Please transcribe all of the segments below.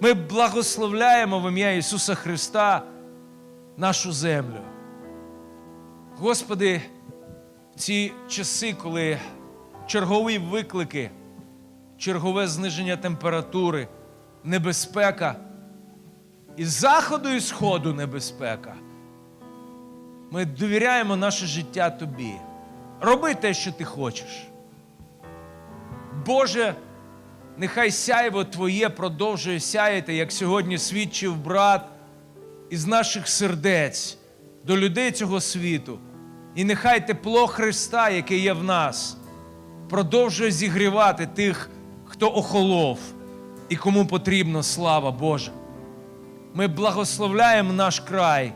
Ми благословляємо в ім'я Ісуса Христа нашу землю. Господи, в ці часи, коли чергові виклики, чергове зниження температури, небезпека, і заходу і сходу небезпека, ми довіряємо наше життя Тобі. Роби те, що ти хочеш. Боже, Нехай сяйво Твоє продовжує сяяти, як сьогодні свідчив брат із наших сердець до людей цього світу. І нехай тепло Христа, яке є в нас, продовжує зігрівати тих, хто охолов і кому потрібна слава Божа. Ми благословляємо наш край.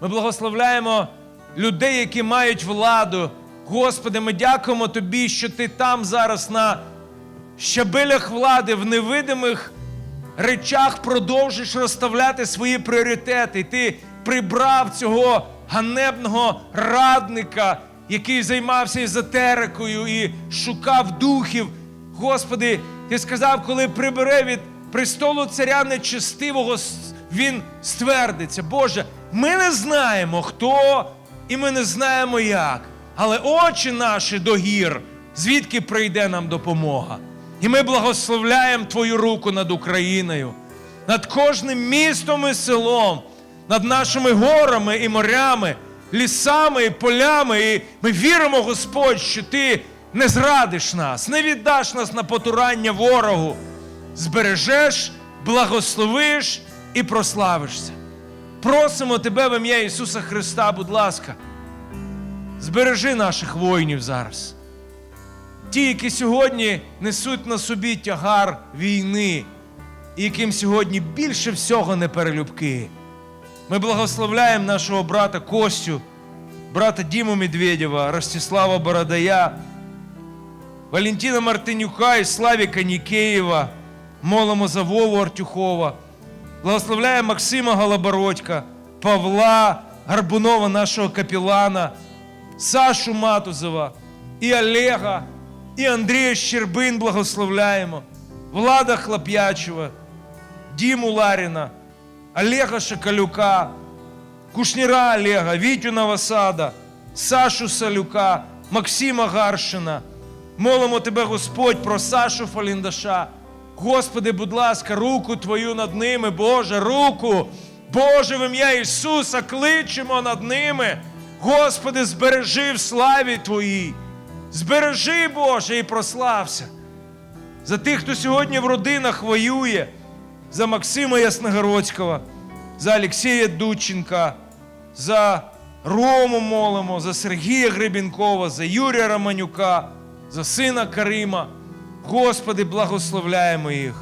Ми благословляємо людей, які мають владу. Господи, ми дякуємо Тобі, що Ти там зараз на щабелях влади в невидимих речах продовжиш розставляти свої пріоритети. І Ти прибрав цього ганебного радника, який займався езотерикою і шукав духів. Господи, Ти сказав, коли прибере від престолу царя нечестивого, він ствердиться. Боже, ми не знаємо хто, і ми не знаємо як. Але очі наші до гір, звідки прийде нам допомога. І ми благословляємо Твою руку над Україною, над кожним містом і селом, над нашими горами і морями, лісами і полями. І ми віримо, Господь, що Ти не зрадиш нас, не віддаш нас на потурання ворогу, збережеш, благословиш і прославишся. Просимо Тебе в ім'я Ісуса Христа, будь ласка, збережи наших воїнів зараз. Ті, які сьогодні несуть на собі тягар війни, і яким сьогодні більше всього не перелюбки. Ми благословляємо нашого брата Костю, брата Діму Медведєва, Ростислава Бородая, Валентина Мартинюка і Славіка Нікеєва, молимо за Вову Артюхова, благословляємо Максима Голобородька, Павла Гарбунова, нашого капілана, Сашу Матузова, і Олега, і Андрія Щербин благословляємо, Влада Хлоп'ячева, Діму Ларіна, Олега Шакалюка, Кушніра Олега, Вітю Новосада, Сашу Салюка, Максима Гаршина. Молимо Тебе, Господь, про Сашу Фаліндаша. Господи, будь ласка, руку Твою над ними, Боже, руку. Боже, в ім'я Ісуса кличемо над ними. Господи, збережи в славі Твоїй. Збережи, Боже, і прослався. За тих, хто сьогодні в родинах воює, за Максима Ясногородського, за Олексія Дудченка, за Рому молимо, за Сергія Гребінкова, за Юрія Романюка, за сина Карима. Господи, благословляємо їх.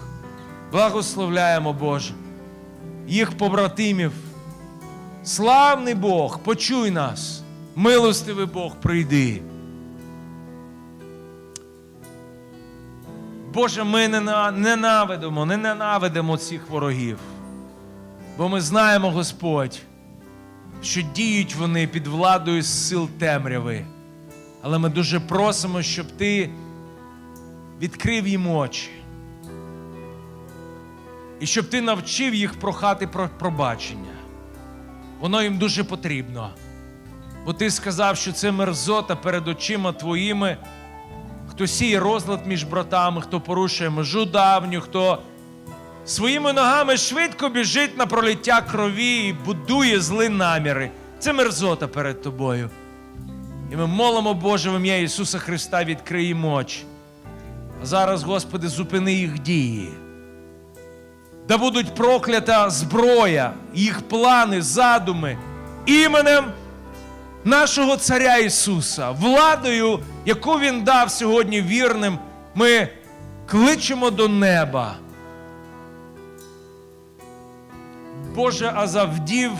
Благословляємо, Боже, їх побратимів. Славний Бог, почуй нас, милостивий Бог, прийди. Боже, ми нена- ненавидимо, не ненавидимо цих ворогів. Бо ми знаємо, Господь, що діють вони під владою сил темряви. Але ми дуже просимо, щоб Ти відкрив їм очі. І щоб ти навчив їх прохати про пробачення. Воно їм дуже потрібно. Бо ти сказав, що це мерзота перед очима твоїми, хто сіє розлад між братами, хто порушує межу давню, хто своїми ногами швидко біжить на пролиття крові і будує зли наміри. Це мерзота перед тобою. І ми молимо, Боже, в ім'я Ісуса Христа, відкрий їм очі. А зараз, Господи, зупини їх дії. Да будуть проклята зброя, їх плани, задуми іменем нашого Царя Ісуса, владою, яку Він дав сьогодні вірним, ми кличемо до неба. Боже, а за вдів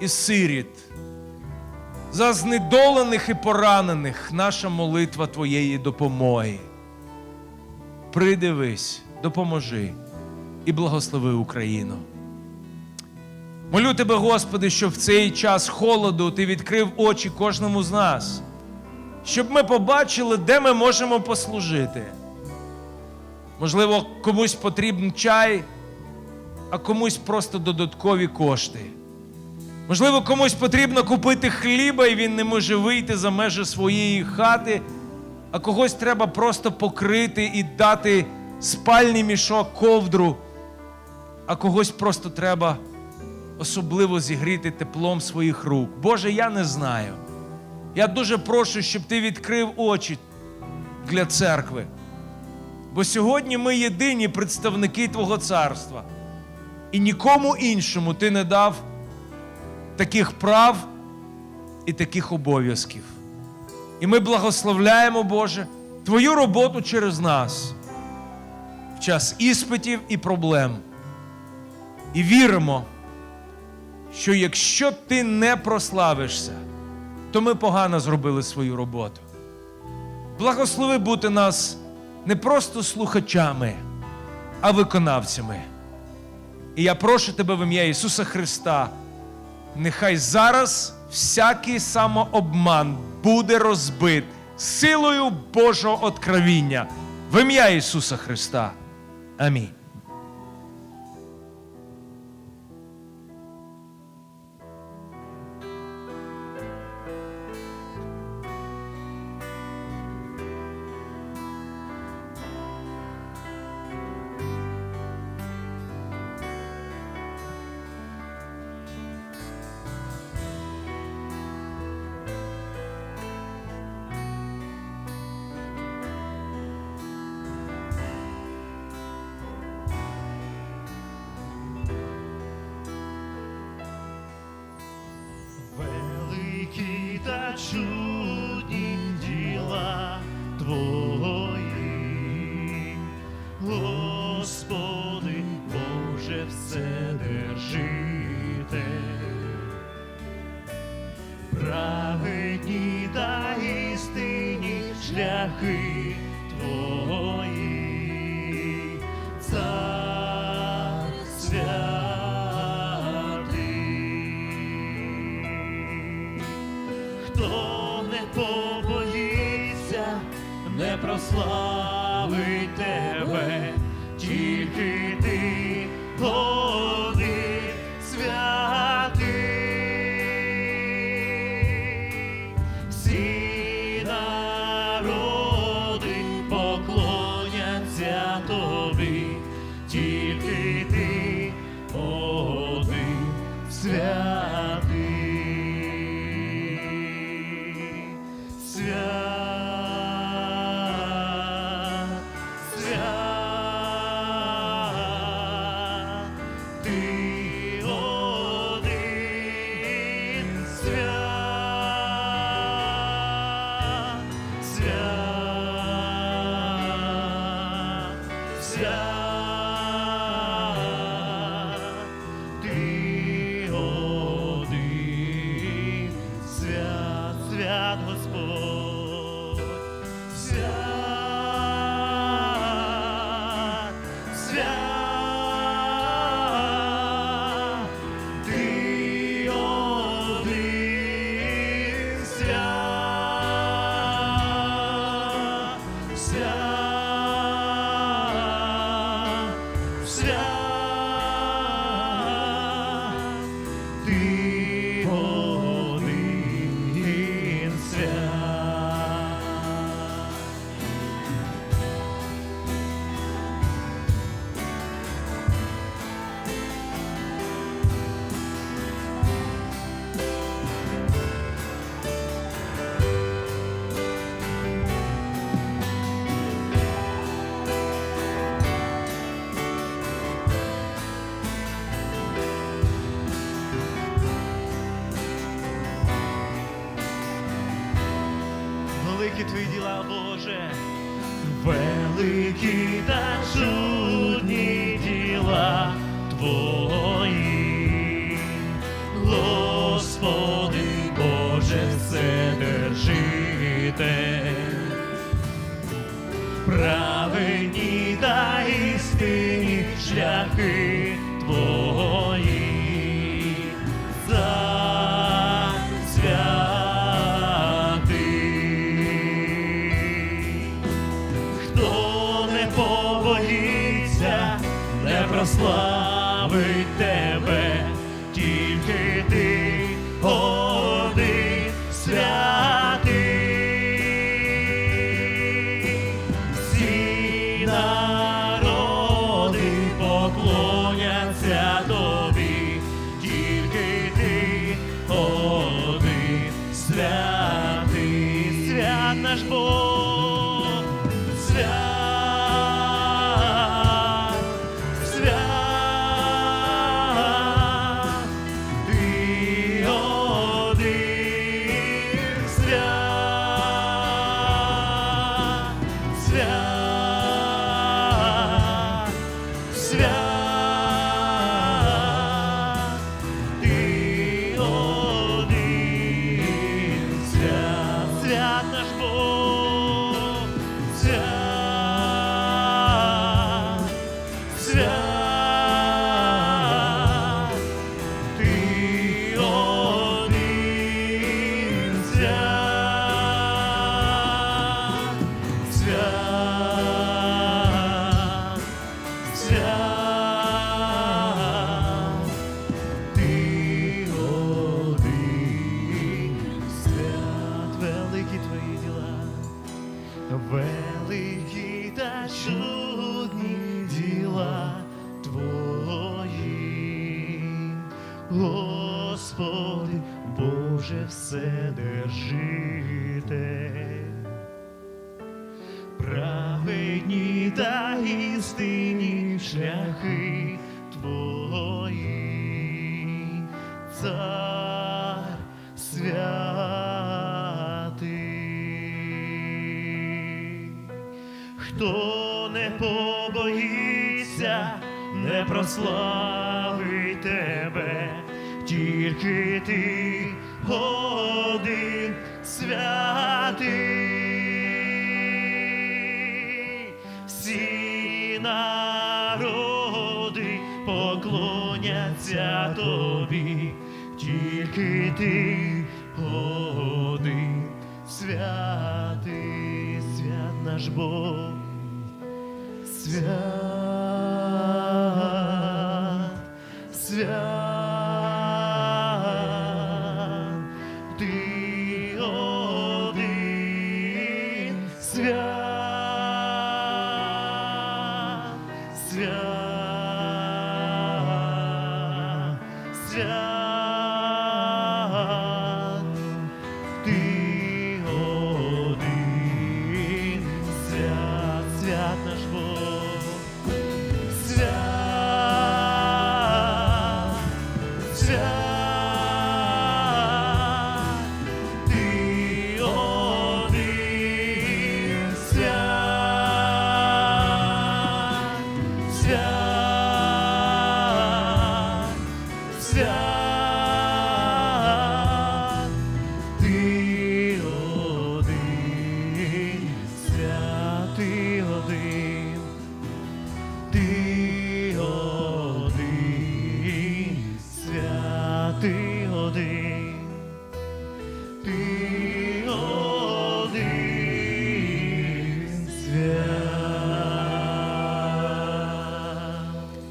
і сиріт, за знедолених і поранених наша молитва Твоєї допомоги. Придивись, допоможи і благослови Україну. Молю тебе, Господи, щоб в цей час холоду ти відкрив очі кожному з нас, щоб ми побачили, де ми можемо послужити, Можливо, комусь потрібен чай, а комусь просто додаткові кошти. Можливо, комусь потрібно купити хліба, і він не може вийти за межі своєї хати, а когось треба просто покрити і дати спальний мішок, ковдру, а когось просто треба особливо зігріти теплом своїх рук. Боже, я не знаю. Я дуже прошу, щоб ти відкрив очі для церкви. Бо сьогодні ми єдині представники Твого царства. І нікому іншому ти не дав таких прав і таких обов'язків. І ми благословляємо, Боже, Твою роботу через нас в час іспитів і проблем. І віримо, що якщо ти не прославишся, то ми погано зробили свою роботу. Благослови бути нас не просто слухачами, а виконавцями. І я прошу тебе в ім'я Ісуса Христа, нехай зараз всякий самообман буде розбит силою Божого откровіння в ім'я Ісуса Христа. Амінь. Великі та чудні діла Твої, Хто не побоїться, не прославить тебе, тільки ти Великі твої діла, Боже, великі та чудні діла Твої, Господи, Боже, Вседержите, праведні не цар святий. Хто не побоїться, не прославить тебе, тільки ти один святий. Тільки ти один святий, свят наш Бог. Свят, свят,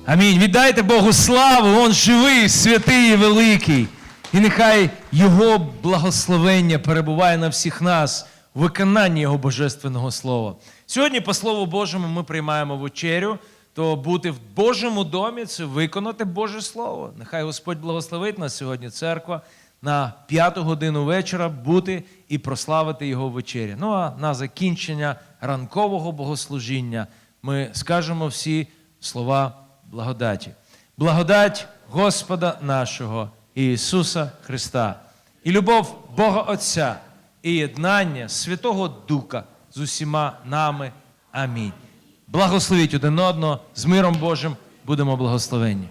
Амінь. Віддайте Богу славу, Он живий, святий і великий. І нехай Його благословення перебуває на всіх нас у виконанні Його божественного слова. Сьогодні, по Слову Божому, ми приймаємо вечерю. То бути в Божому домі це виконати Боже Слово. Нехай Господь благословить нас сьогодні, церква, на п'яту годину вечора бути і прославити Його вечері. Ну а на закінчення ранкового богослужіння ми скажемо всі слова благодаті. Благодать Господа нашого Ісуса Христа, і любов Бога Отця, і єднання Святого Духа з усіма нами. Амінь. Благословіть один одного з миром Божим будемо благословенні.